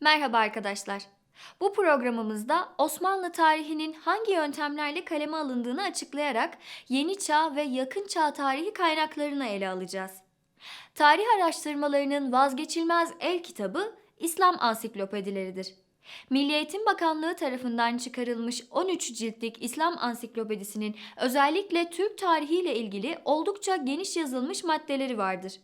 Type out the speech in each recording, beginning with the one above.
Merhaba arkadaşlar. Bu programımızda Osmanlı tarihinin hangi yöntemlerle kaleme alındığını açıklayarak Yeni Çağ ve Yakın Çağ tarihi kaynaklarını ele alacağız. Tarih araştırmalarının vazgeçilmez el kitabı İslam ansiklopedileridir. Milli Eğitim Bakanlığı tarafından çıkarılmış 13 ciltlik İslam ansiklopedisinin özellikle Türk tarihiyle ilgili oldukça geniş yazılmış maddeleri vardır.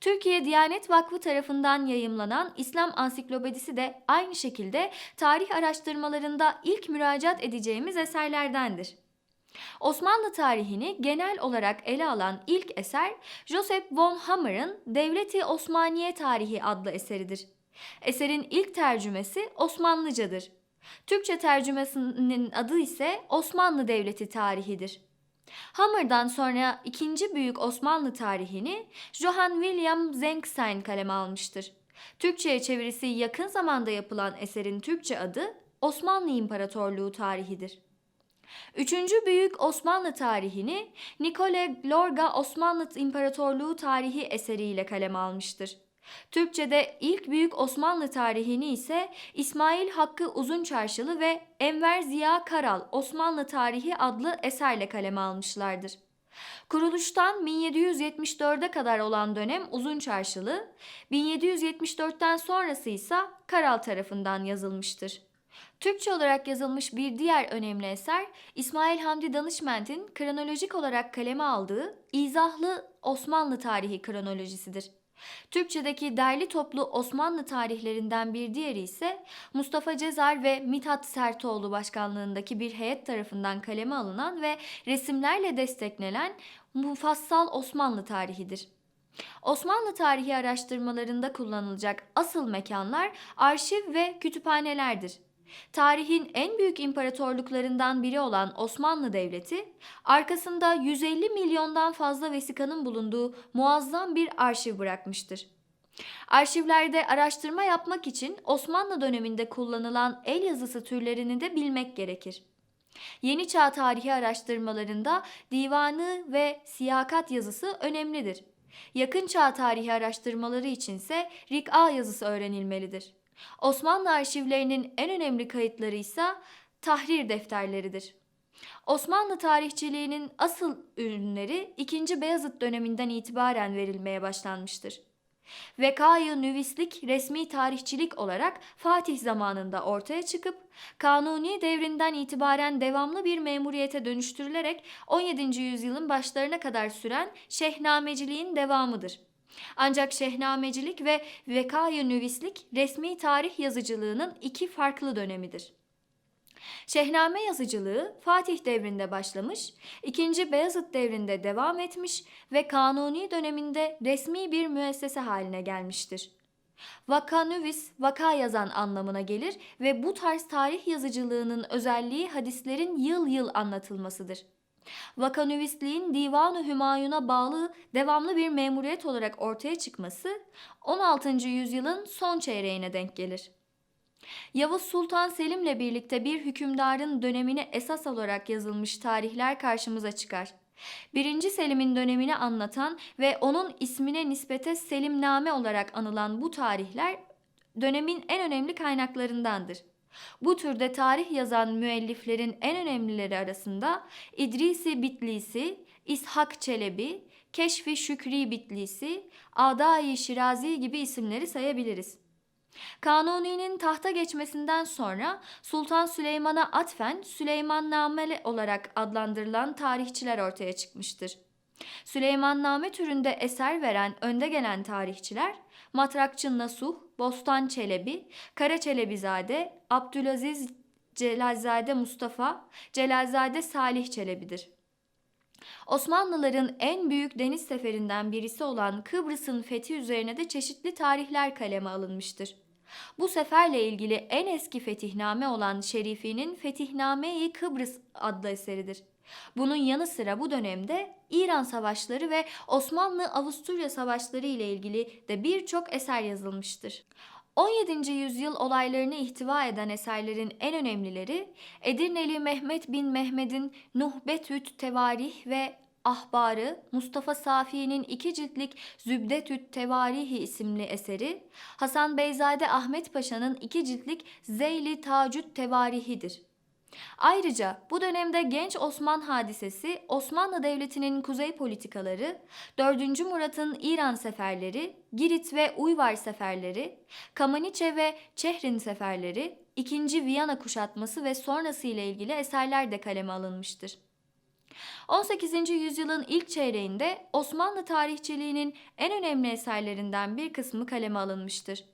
Türkiye Diyanet Vakfı tarafından yayımlanan İslam Ansiklopedisi de aynı şekilde tarih araştırmalarında ilk müracaat edeceğimiz eserlerdendir. Osmanlı tarihini genel olarak ele alan ilk eser Joseph von Hammer'ın Devleti Osmaniye Tarihi adlı eseridir. Eserin ilk tercümesi Osmanlıcadır. Türkçe tercümesinin adı ise Osmanlı Devleti Tarihidir. Hammer'dan sonra ikinci büyük Osmanlı tarihini Johann William Zenkstein kaleme almıştır. Türkçe'ye çevirisi yakın zamanda yapılan eserin Türkçe adı Osmanlı İmparatorluğu tarihidir. Üçüncü büyük Osmanlı tarihini Nikole Lorga Osmanlı İmparatorluğu tarihi eseriyle kaleme almıştır. Türkçe'de ilk büyük Osmanlı tarihini ise İsmail Hakkı Uzunçarşılı ve Enver Ziya Karal Osmanlı Tarihi adlı eserle kaleme almışlardır. Kuruluştan 1774'e kadar olan dönem Uzunçarşılı, 1774'ten sonrası ise Karal tarafından yazılmıştır. Türkçe olarak yazılmış bir diğer önemli eser İsmail Hamdi Danışment'in kronolojik olarak kaleme aldığı İzahlı Osmanlı Tarihi kronolojisidir. Türkçedeki derli toplu Osmanlı tarihlerinden bir diğeri ise Mustafa Cezar ve Mithat Sertoğlu başkanlığındaki bir heyet tarafından kaleme alınan ve resimlerle desteklenen Mufassal Osmanlı tarihidir. Osmanlı tarihi araştırmalarında kullanılacak asıl mekanlar arşiv ve kütüphanelerdir. Tarihin en büyük imparatorluklarından biri olan Osmanlı Devleti, arkasında 150 milyondan fazla vesikanın bulunduğu muazzam bir arşiv bırakmıştır. Arşivlerde araştırma yapmak için Osmanlı döneminde kullanılan el yazısı türlerini de bilmek gerekir. Yeni çağ tarihi araştırmalarında divanı ve siyakat yazısı önemlidir. Yakın çağ tarihi araştırmaları içinse Rik'a yazısı öğrenilmelidir. Osmanlı arşivlerinin en önemli kayıtları ise tahrir defterleridir. Osmanlı tarihçiliğinin asıl ürünleri 2. Beyazıt döneminden itibaren verilmeye başlanmıştır. Vekayı nüvislik resmi tarihçilik olarak Fatih zamanında ortaya çıkıp Kanuni devrinden itibaren devamlı bir memuriyete dönüştürülerek 17. yüzyılın başlarına kadar süren şehnameciliğin devamıdır. Ancak şehnamecilik ve vekayı nüvislik resmi tarih yazıcılığının iki farklı dönemidir. Şehname yazıcılığı Fatih devrinde başlamış, 2. Beyazıt devrinde devam etmiş ve Kanuni döneminde resmi bir müessese haline gelmiştir. Vakanüvis, vaka yazan anlamına gelir ve bu tarz tarih yazıcılığının özelliği hadislerin yıl yıl anlatılmasıdır. Vakanüvisliğin Divan-ı Hümayun'a bağlı devamlı bir memuriyet olarak ortaya çıkması 16. yüzyılın son çeyreğine denk gelir. Yavuz Sultan Selim'le birlikte bir hükümdarın dönemine esas olarak yazılmış tarihler karşımıza çıkar. Birinci Selim'in dönemini anlatan ve onun ismine nispete Selimname olarak anılan bu tarihler dönemin en önemli kaynaklarındandır. Bu türde tarih yazan müelliflerin en önemlileri arasında İdrisi Bitlisi, İshak Çelebi, Keşfi Şükri Bitlisi, Adai Şirazi gibi isimleri sayabiliriz. Kanuni'nin tahta geçmesinden sonra Sultan Süleyman'a atfen Süleymanname olarak adlandırılan tarihçiler ortaya çıkmıştır. Süleymanname türünde eser veren önde gelen tarihçiler Matrakçı Nasuh, Bostan Çelebi, Kara Çelebizade, Abdülaziz Celalzade Mustafa, Celalzade Salih Çelebi'dir. Osmanlıların en büyük deniz seferinden birisi olan Kıbrıs'ın fethi üzerine de çeşitli tarihler kaleme alınmıştır. Bu seferle ilgili en eski fetihname olan Şerifi'nin Fetihname-i Kıbrıs adlı eseridir. Bunun yanı sıra bu dönemde İran savaşları ve Osmanlı-Avusturya savaşları ile ilgili de birçok eser yazılmıştır. 17. yüzyıl olaylarını ihtiva eden eserlerin en önemlileri Edirneli Mehmet bin Mehmet'in Nuhbetüt Tevarih ve Ahbarı, Mustafa Safi'nin iki ciltlik Zübdetü't Tevarihi isimli eseri, Hasan Beyzade Ahmet Paşa'nın iki ciltlik Zeyli Tacü't Tevarihidir. Ayrıca bu dönemde genç Osman hadisesi, Osmanlı Devleti'nin kuzey politikaları, 4. Murat'ın İran seferleri, Girit ve Uyvar seferleri, Kamaniçe ve Çehrin seferleri, 2. Viyana kuşatması ve sonrası ile ilgili eserler de kaleme alınmıştır. 18. yüzyılın ilk çeyreğinde Osmanlı tarihçiliğinin en önemli eserlerinden bir kısmı kaleme alınmıştır.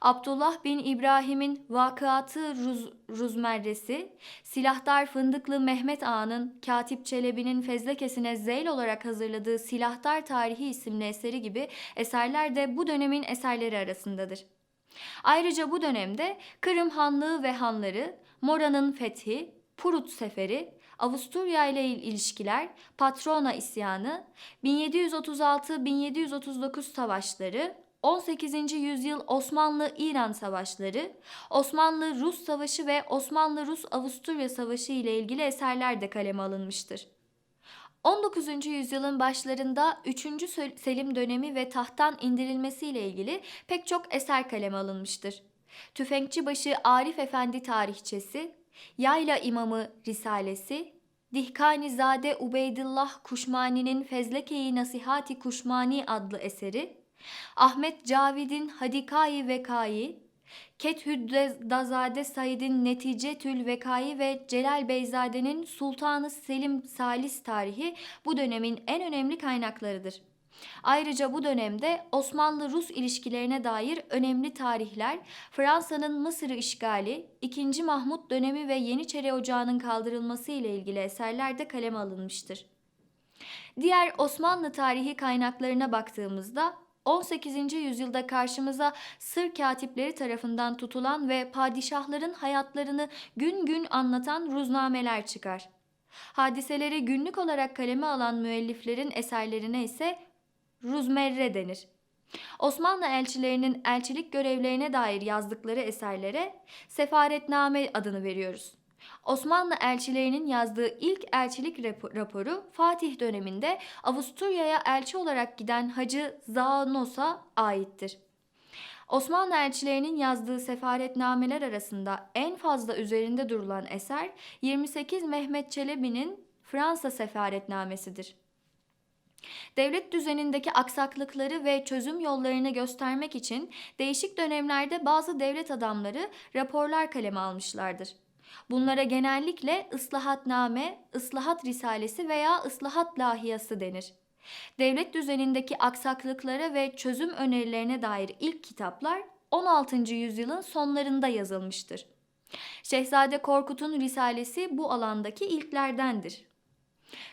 Abdullah bin İbrahim'in Vakıatı Ruz, Ruzmerresi, Silahdar Fındıklı Mehmet Ağa'nın Katip Çelebi'nin fezlekesine zeyl olarak hazırladığı Silahdar Tarihi isimli eseri gibi eserler de bu dönemin eserleri arasındadır. Ayrıca bu dönemde Kırım Hanlığı ve Hanları, Mora'nın fethi, Purut Seferi, Avusturya ile il- ilişkiler, Patrona isyanı, 1736-1739 savaşları, 18. yüzyıl Osmanlı-İran savaşları, Osmanlı-Rus savaşı ve Osmanlı-Rus-Avusturya savaşı ile ilgili eserler de kaleme alınmıştır. 19. yüzyılın başlarında 3. Selim dönemi ve tahttan indirilmesiyle ilgili pek çok eser kaleme alınmıştır. Tüfekçibaşı Arif Efendi tarihçesi, Yayla İmamı Risalesi, Dihkanizade Ubeydullah Kuşmani'nin Fezleke-i Nasihati Kuşmani adlı eseri, Ahmet Cavid'in Hadikai Vekai, Kethüddazade Said'in Neticetül Vekai ve Celal Beyzade'nin Sultanı Selim Salis tarihi bu dönemin en önemli kaynaklarıdır. Ayrıca bu dönemde Osmanlı-Rus ilişkilerine dair önemli tarihler, Fransa'nın Mısır'ı işgali, 2. Mahmut dönemi ve Yeniçeri Ocağı'nın kaldırılması ile ilgili eserler de kaleme alınmıştır. Diğer Osmanlı tarihi kaynaklarına baktığımızda 18. yüzyılda karşımıza sır katipleri tarafından tutulan ve padişahların hayatlarını gün gün anlatan ruznameler çıkar. Hadiseleri günlük olarak kaleme alan müelliflerin eserlerine ise ruzmerre denir. Osmanlı elçilerinin elçilik görevlerine dair yazdıkları eserlere sefaretname adını veriyoruz. Osmanlı elçilerinin yazdığı ilk elçilik rapo- raporu Fatih döneminde Avusturya'ya elçi olarak giden Hacı Zaanos'a aittir. Osmanlı elçilerinin yazdığı sefaretnameler arasında en fazla üzerinde durulan eser 28 Mehmet Çelebi'nin Fransa sefaretnamesidir. Devlet düzenindeki aksaklıkları ve çözüm yollarını göstermek için değişik dönemlerde bazı devlet adamları raporlar kaleme almışlardır. Bunlara genellikle ıslahatname, ıslahat risalesi veya ıslahat lahiyası denir. Devlet düzenindeki aksaklıklara ve çözüm önerilerine dair ilk kitaplar 16. yüzyılın sonlarında yazılmıştır. Şehzade Korkut'un risalesi bu alandaki ilklerdendir.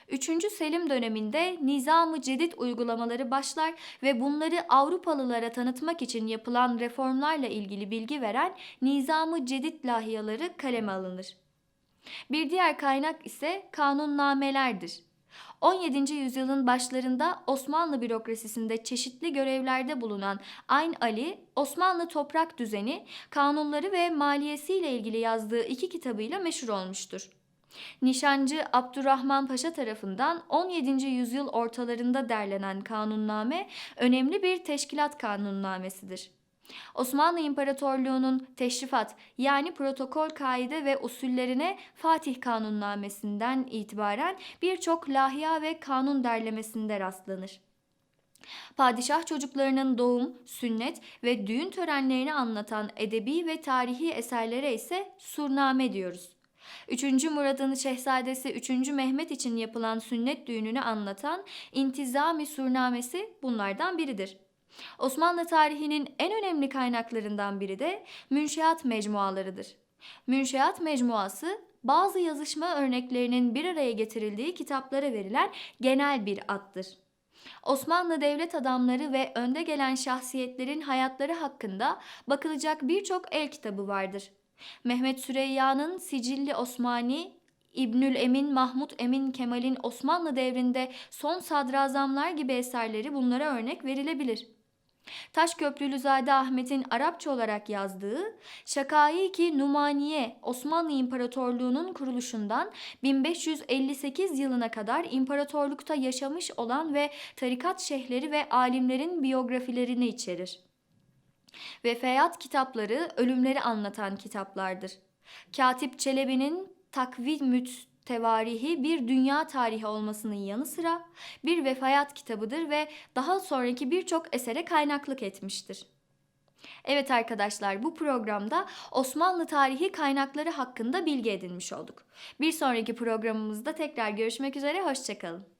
3. Selim döneminde Nizam-ı Cedid uygulamaları başlar ve bunları Avrupalılara tanıtmak için yapılan reformlarla ilgili bilgi veren Nizam-ı Cedid lahiyaları kaleme alınır. Bir diğer kaynak ise kanunnamelerdir. 17. yüzyılın başlarında Osmanlı bürokrasisinde çeşitli görevlerde bulunan Ayn Ali, Osmanlı toprak düzeni, kanunları ve maliyesiyle ilgili yazdığı iki kitabıyla meşhur olmuştur. Nişancı Abdurrahman Paşa tarafından 17. yüzyıl ortalarında derlenen kanunname önemli bir teşkilat kanunnamesidir. Osmanlı İmparatorluğu'nun teşrifat yani protokol kaide ve usullerine Fatih Kanunnamesi'nden itibaren birçok lahiya ve kanun derlemesinde rastlanır. Padişah çocuklarının doğum, sünnet ve düğün törenlerini anlatan edebi ve tarihi eserlere ise surname diyoruz. 3. Murad'ın şehzadesi 3. Mehmet için yapılan sünnet düğününü anlatan İntizami Surnamesi bunlardan biridir. Osmanlı tarihinin en önemli kaynaklarından biri de münşeat mecmualarıdır. Münşeat mecmuası bazı yazışma örneklerinin bir araya getirildiği kitaplara verilen genel bir addır. Osmanlı devlet adamları ve önde gelen şahsiyetlerin hayatları hakkında bakılacak birçok el kitabı vardır. Mehmet Süreyya'nın Sicilli Osmani, İbnül Emin Mahmut Emin Kemal'in Osmanlı devrinde son sadrazamlar gibi eserleri bunlara örnek verilebilir. Taşköprülüzade Ahmet'in Arapça olarak yazdığı Şakaiki Numaniye Osmanlı İmparatorluğu'nun kuruluşundan 1558 yılına kadar imparatorlukta yaşamış olan ve tarikat şeyhleri ve alimlerin biyografilerini içerir. Ve Feyyat kitapları ölümleri anlatan kitaplardır. Katip Çelebi'nin Takvimüt Tevarihi bir dünya tarihi olmasının yanı sıra bir vefayat kitabıdır ve daha sonraki birçok esere kaynaklık etmiştir. Evet arkadaşlar bu programda Osmanlı tarihi kaynakları hakkında bilgi edinmiş olduk. Bir sonraki programımızda tekrar görüşmek üzere, hoşçakalın.